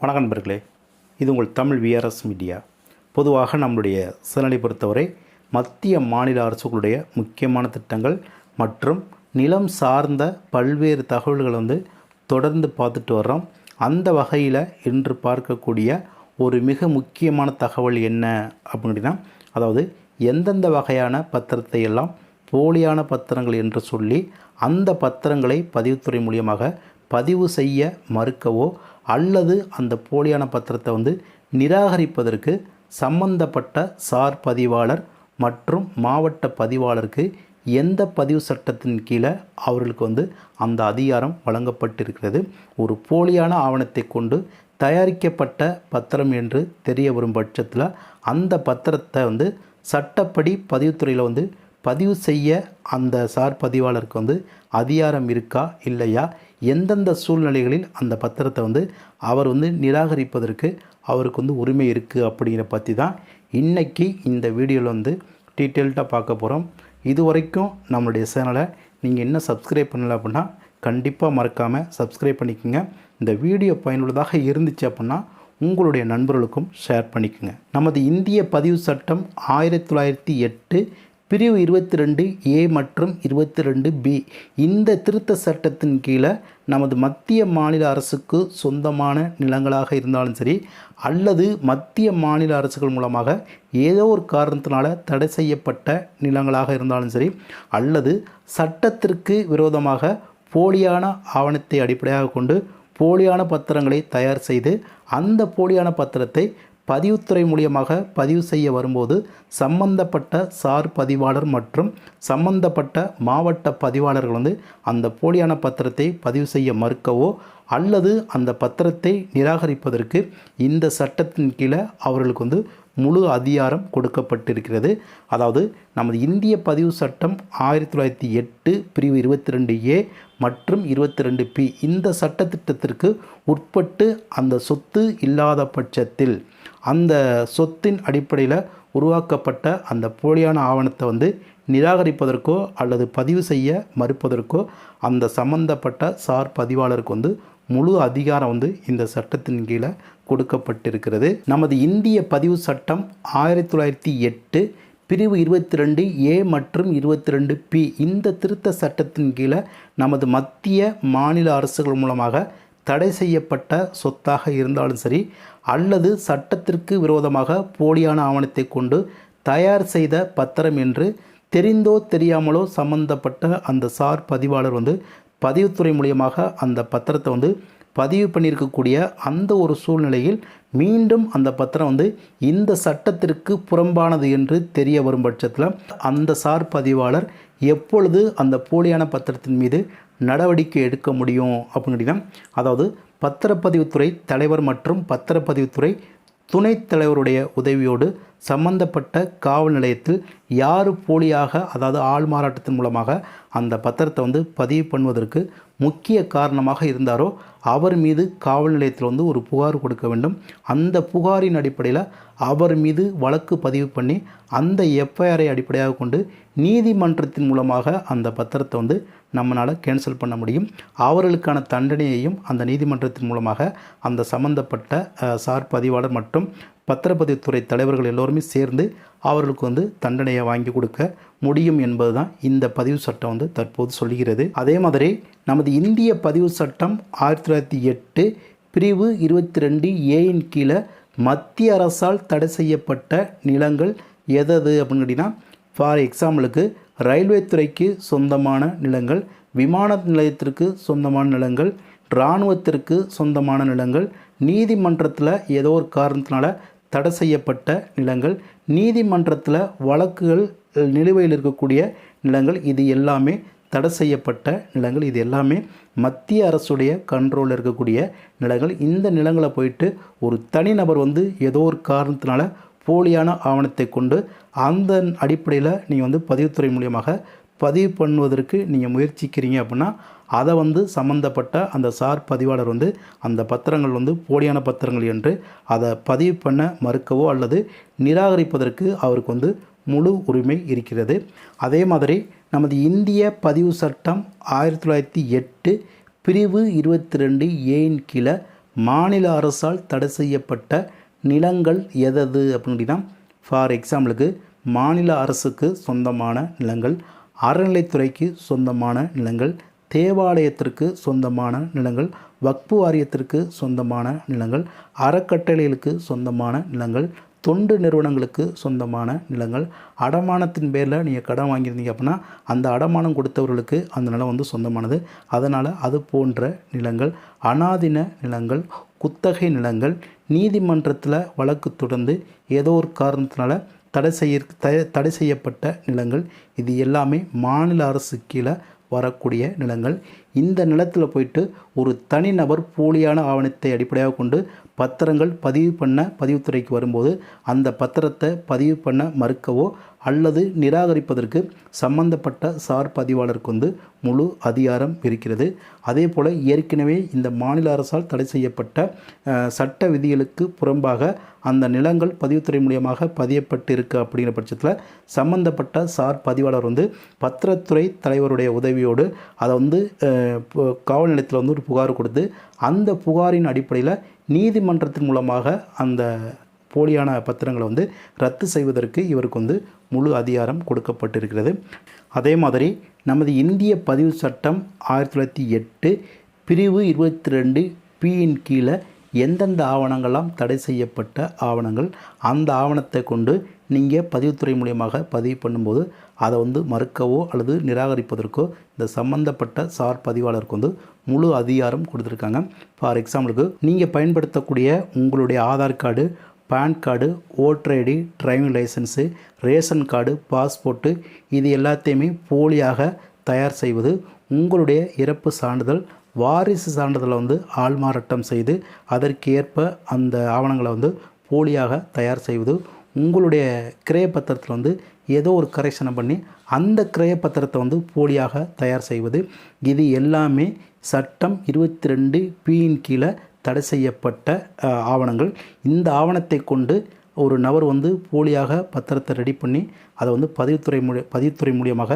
வணக்கம் நண்பர்களே. இது உங்கள் தமிழ் விஆர்எஸ் மீடியா பொதுவாக நம்மளுடைய சேனலை பொறுத்தவரை மத்திய மாநில அரசுகளுடைய முக்கியமான திட்டங்கள் மற்றும் நிலம் சார்ந்த பல்வேறு தகவல்களை வந்து தொடர்ந்து பார்த்துட்டு வர்றோம். அந்த வகையில் இன்று பார்க்கக்கூடிய ஒரு மிக முக்கியமான தகவல் என்ன அப்படின்னா அதாவது எந்தெந்த வகையான பத்திரத்தை எல்லாம் போலியான பத்திரங்கள் என்று சொல்லி அந்த பத்திரங்களை பதிவுத்துறை மூலியமாக பதிவு செய்ய மறுக்கவோ அல்லது அந்த போலியான பத்திரத்தை வந்து நிராகரிப்பதற்கு சம்பந்தப்பட்ட சார் பதிவாளர் மற்றும் மாவட்ட பதிவாளருக்கு எந்த பதிவு சட்டத்தின் கீழே அவர்களுக்கு வந்து அந்த அதிகாரம் வழங்கப்பட்டிருக்கிறது. ஒரு போலியான ஆவணத்தை கொண்டு தயாரிக்கப்பட்ட பத்திரம் என்று தெரிய வரும் பட்சத்தில் அந்த பத்திரத்தை வந்து சட்டப்படி பதிவுத்துறையில் வந்து பதிவு செய்ய அந்த சார் பதிவாளருக்கு வந்து அதிகாரம் இருக்கா இல்லையா எந்தெந்த சூழ்நிலைகளில் அந்த பத்திரத்தை வந்து அவர் வந்து நிராகரிப்பதற்கு அவருக்கு வந்து உரிமை இருக்குது அப்படிங்கிற பற்றி தான் இன்றைக்கி இந்த வீடியோவில் வந்து டீட்டெயில்டாக பார்க்க போகிறோம் இது வரைக்கும் நம்மளுடைய சேனலை நீங்கள் என்ன சப்ஸ்கிரைப் பண்ணல அப்படின்னா கண்டிப்பாக மறக்காமல் சப்ஸ்கிரைப் பண்ணிக்கோங்க. இந்த வீடியோ பயனுள்ளதாக இருந்துச்சு அப்படின்னா உங்களுடைய நண்பர்களுக்கும் ஷேர் பண்ணிக்கோங்க. நமது இந்திய பதிவு சட்டம் ஆயிரத்தி தொள்ளாயிரத்தி எட்டு பிரிவு இருபத்தி ரெண்டு ஏ மற்றும் இருபத்தி ரெண்டு பி. இந்த திருத்த சட்டத்தின் கீழே நமது மத்திய மாநில அரசுக்கு சொந்தமான நிலங்களாக இருந்தாலும் சரி அல்லது மத்திய மாநில அரசுகள் மூலமாக ஏதோ ஒரு காரணத்தினால் தடை செய்யப்பட்ட நிலங்களாக இருந்தாலும் சரி அல்லது சட்டத்திற்கு விரோதமாக போலியான ஆவணத்தை அடிப்படையாக கொண்டு போலியான பத்திரங்களை தயார் செய்து அந்த போலியான பத்திரத்தை பதிவுத்துறை மூலியமாக பதிவு செய்ய வரும்போது சம்பந்தப்பட்ட சார் பதிவாளர் மற்றும் சம்பந்தப்பட்ட மாவட்ட பதிவாளர்கள் வந்து அந்த போலியான பத்திரத்தை பதிவு செய்ய மறுக்கவோ அல்லது அந்த பத்திரத்தை நிராகரிப்பதற்கு இந்த சட்டத்தின் கீழே அவர்களுக்கு வந்து முழு அதிகாரம் கொடுக்கப்பட்டிருக்கிறது. அதாவது நமது இந்திய பதிவு சட்டம் ஆயிரத்தி தொள்ளாயிரத்தி எட்டு பிரிவு இருபத்தி ரெண்டு ஏ மற்றும் இருபத்தி ரெண்டு பி இந்த சட்டத்திட்டத்திற்கு உட்பட்டு அந்த சொத்து இல்லாத பட்சத்தில் அந்த சொத்தின் அடிப்படையில் உருவாக்கப்பட்ட அந்த போலியான ஆவணத்தை வந்து நிராகரிப்பதற்கோ அல்லது பதிவு செய்ய மறுப்பதற்கோ அந்த சம்பந்தப்பட்ட சார் பதிவாளருக்கு வந்து முழு அதிகாரம் வந்து இந்த சட்டத்தின் கீழே கொடுக்கப்பட்டிருக்கிறது. நமது இந்திய பதிவு சட்டம் ஆயிரத்தி தொள்ளாயிரத்தி எட்டு பிரிவு இருபத்தி ரெண்டு ஏ மற்றும் இருபத்தி ரெண்டு பி இந்த திருத்த சட்டத்தின் கீழே நமது மத்திய மாநில அரசுகள் மூலமாக தடை செய்யப்பட்ட சொத்தாக இருந்தாலும் சரி அல்லது சட்டத்திற்கு விரோதமாக போலியான ஆவணத்தை கொண்டு தயார் செய்த பத்திரம் என்று தெரிந்தோ தெரியாமலோ சம்பந்தப்பட்ட அந்த சார் பதிவாளர் வந்து பதிவுத்துறை மூலியமாக அந்த பத்திரத்தை வந்து பதிவு பண்ணியிருக்கக்கூடிய அந்த ஒரு சூழ்நிலையில் மீண்டும் அந்த பத்திரம் வந்து இந்த சட்டத்திற்கு புறம்பானது என்று தெரிய வரும் பட்சத்தில் அந்த சார் பதிவாளர் எப்பொழுது அந்த போலியான பத்திரத்தின் மீது நடவடிக்கை எடுக்க முடியும் அப்படின்னா அதாவது பத்திரப்பதிவுத்துறை தலைவர் மற்றும் பத்திரப்பதிவுத்துறை துணைத் தலைவருடைய உதவியோடு சம்பந்தப்பட்ட காவல் நிலையத்தில் யார் போலியாக அதாவது ஆள் மாறாட்டத்தின் மூலமாக அந்த பத்திரத்தை வந்து பதிவு பண்ணுவதற்கு முக்கிய காரணமாக இருந்தாரோ அவர் மீது காவல் நிலையத்தில் வந்து ஒரு புகார் கொடுக்க வேண்டும். அந்த புகாரின் அடிப்படையில் அவர் மீது வழக்கு பதிவு பண்ணி அந்த எஃப்ஐஆரை அடிப்படையாக கொண்டு நீதிமன்றத்தின் மூலமாக அந்த பத்திரத்தை வந்து நம்மளால் கேன்சல் பண்ண முடியும். அவர்களுக்கான தண்டனையையும் அந்த நீதிமன்றத்தின் மூலமாக அந்த சம்பந்தப்பட்ட சார் பதிவாளர் மற்றும் பத்திரப்பதிவுத்துறை தலைவர்கள் எல்லோருமே சேர்ந்து அவர்களுக்கு வந்து தண்டனையை வாங்கி கொடுக்க முடியும் என்பது தான் இந்த பதிவு சட்டம் வந்து தற்போது சொல்கிறது அதே மாதிரி நமது இந்திய பதிவு சட்டம் ஆயிரத்தி தொள்ளாயிரத்தி எட்டு பிரிவு இருபத்தி ரெண்டு ஏயின் கீழே மத்திய அரசால் தடை செய்யப்பட்ட நிலங்கள் எதது அப்படின்னு கேட்டிங்கன்னா ஃபார் எக்ஸாம்பிளுக்கு ரயில்வே துறைக்கு சொந்தமான நிலங்கள் விமான நிலையத்திற்கு சொந்தமான நிலங்கள் இராணுவத்திற்கு சொந்தமான நிலங்கள் நீதிமன்றத்தில் ஏதோ ஒரு காரணத்தினால தடை செய்யப்பட்ட நிலங்கள். நீதிமன்றத்தில் வழக்குகள் நிலுவையில் இருக்கக்கூடிய நிலங்கள் இது எல்லாமே தடை செய்யப்பட்ட நிலங்கள். இது எல்லாமே மத்திய அரசுடைய கண்ட்ரோலில் இருக்கக்கூடிய நிலங்கள். இந்த நிலங்களை போயிட்டு ஒரு தனிநபர் வந்து ஏதோ ஒரு காரணத்தினால போலியான ஆவணத்தை கொண்டு அந்த அடிப்படையில் நீங்கள் வந்து பதிவுத்துறை மூலியமாக பதிவு பண்ணுவதற்கு நீங்கள் முயற்சிக்கிறீங்க அப்படின்னா அதை வந்து சம்மந்தப்பட்ட அந்த சார் பதிவாளர் வந்து அந்த பத்திரங்கள் வந்து போலியான பத்திரங்கள் என்று அதை பதிவு பண்ண மறுக்கவோ அல்லது நிராகரிப்பதற்கு அவருக்கு வந்து முழு உரிமை இருக்கிறது. அதே மாதிரி நமது இந்திய பதிவு சட்டம் ஆயிரத்தி தொள்ளாயிரத்தி எட்டு பிரிவு இருபத்தி ரெண்டு ஏன் கீழே மாநில அரசால் தடை செய்யப்பட்ட நிலங்கள் எதது அப்படின்னா ஃபார் எக்ஸாம்பிளுக்கு மாநில அரசுக்கு சொந்தமான நிலங்கள். அறநிலைத்துறைக்கு சொந்தமான நிலங்கள் தேவாலயத்திற்கு சொந்தமான நிலங்கள் வக்பு வாரியத்திற்கு சொந்தமான நிலங்கள் அறக்கட்டளைகளுக்கு சொந்தமான நிலங்கள் தொண்டு நிறுவனங்களுக்கு சொந்தமான நிலங்கள். அடமானத்தின் பேரில் நீங்கள் கடன் வாங்கியிருந்தீங்க அப்படின்னா அந்த அடமானம் கொடுத்தவர்களுக்கு அந்த நிலம் வந்து சொந்தமானது. அதனால் அது போன்ற நிலங்கள் அனாதின நிலங்கள் குத்தகை நிலங்கள் நீதிமன்றத்தில் வழக்கு தொடர்ந்து ஏதோ ஒரு காரணத்தினால தடை செய்ய த- தடை செய்யப்பட்ட நிலங்கள். இது எல்லாமே மாநில அரசு கீழே வரக்கூடிய நிலங்கள். இந்த நிலத்தில் போயிட்டு ஒரு தனிநபர் போலியான ஆவணத்தை அடிப்படையாக கொண்டு பத்திரங்கள் பதிவு பண்ண பதிவுத்துறைக்கு வரும்போது அந்த பத்திரத்தை பதிவு பண்ண மறுக்கவோ அல்லது நிராகரிப்பதற்கு சம்பந்தப்பட்ட சார் பதிவாளருக்கு வந்து முழு அதிகாரம் இருக்கிறது. அதே போல் ஏற்கனவே இந்த மாநில அரசால் தடை செய்யப்பட்ட சட்ட விதிகளுக்கு புறம்பாக அந்த நிலங்கள் பதிவுத்துறை மூலியமாக பதியப்பட்டு இருக்கு அப்படிங்கிற பட்சத்தில் சம்பந்தப்பட்ட சார் பதிவாளர் வந்து பத்திரத்துறை தலைவருடைய உதவியோடு அதை வந்து பு- காவல் நிலையத்தில் வந்து ஒரு புகார் கொடுத்து அந்த புகாரின் அடிப்படையில் நீதிமன்றத்தின் மூலமாக அந்த போலியான பத்திரங்களை வந்து ரத்து செய்வதற்கு இவருக்கு வந்து முழு அதிகாரம் கொடுக்கப்பட்டிருக்கிறது. அதே மாதிரி நமது இந்திய பதிவு சட்டம் ஆயிரத்தி தொள்ளாயிரத்தி எட்டு பிரிவு இருபத்தி ரெண்டு பியின் கீழே எந்தெந்த ஆவணங்கள்லாம் தடை செய்யப்பட்ட ஆவணங்கள் அந்த ஆவணத்தை கொண்டு நீங்கள் பதிவுத்துறை மூலியமாக பதிவு பண்ணும்போது அதை வந்து மறுக்கவோ அல்லது நிராகரிப்பதற்கோ இந்த சம்பந்தப்பட்ட சார் பதிவாளருக்கு வந்து முழு அதிகாரம் கொடுத்துருக்காங்க. ஃபார் எக்ஸாம்பிளுக்கு நீங்கள் பயன்படுத்தக்கூடிய உங்களுடைய Aadhaar card pan card voter ID driving licence ration card passport இது எல்லாத்தையுமே போலியாக தயார் செய்வது உங்களுடைய இறப்பு சான்றிதழ் வாரிசு சான்றிதழை வந்து ஆள்மாறாட்டம் செய்து அதற்கேற்ப அந்த ஆவணங்களை வந்து போலியாக தயார் செய்வது உங்களுடைய கிரய பத்திரத்தில் வந்து ஏதோ ஒரு கரெக்ஷனை பண்ணி அந்த கிரய பத்திரத்தை வந்து போலியாக தயார் செய்வது. இது எல்லாமே சட்டம் இருபத்தி ரெண்டு பியின் கீழே தடை செய்யப்பட்ட ஆவணங்கள். இந்த ஆவணத்தை கொண்டு ஒரு நபர் வந்து போலியாக பத்திரத்தை ரெடி பண்ணி அதை வந்து பதிவுத்துறை மூலிய பதிவுத்துறை மூலியமாக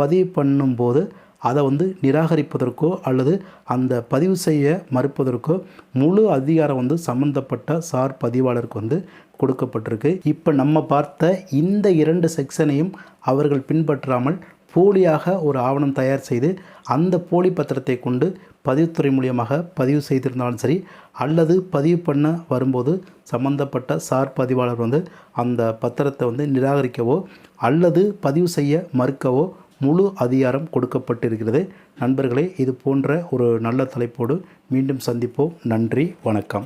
பதிவு பண்ணும்போது அதை வந்து நிராகரிப்பதற்கோ அல்லது அந்த பதிவு செய்ய மறுப்பதற்கோ முழு அதிகாரம் வந்து சம்பந்தப்பட்ட சார் பதிவாளருக்கு வந்து கொடுக்கப்பட்டிருக்கு. இப்போ நம்ம பார்த்த இந்த இரண்டு செக்ஷனையும் அவர்கள் பின்பற்றாமல் போலியாக ஒரு ஆவணம் தயார் செய்து அந்த போலி பத்திரத்தை கொண்டு பதிவுத்துறை மூலியமாக பதிவு செய்திருந்தாலும் சரி அல்லது பதிவு பண்ண வரும்போது சம்பந்தப்பட்ட சார் பதிவாளர் வந்து அந்த பத்திரத்தை வந்து நிராகரிக்கவோ அல்லது பதிவு செய்ய மறுக்கவோ முழு அதிகாரம் கொடுக்கப்பட்டிருக்கிறது. நண்பர்களே இது போன்ற ஒரு நல்ல தலைப்போடு மீண்டும் சந்திப்போம். நன்றி வணக்கம்.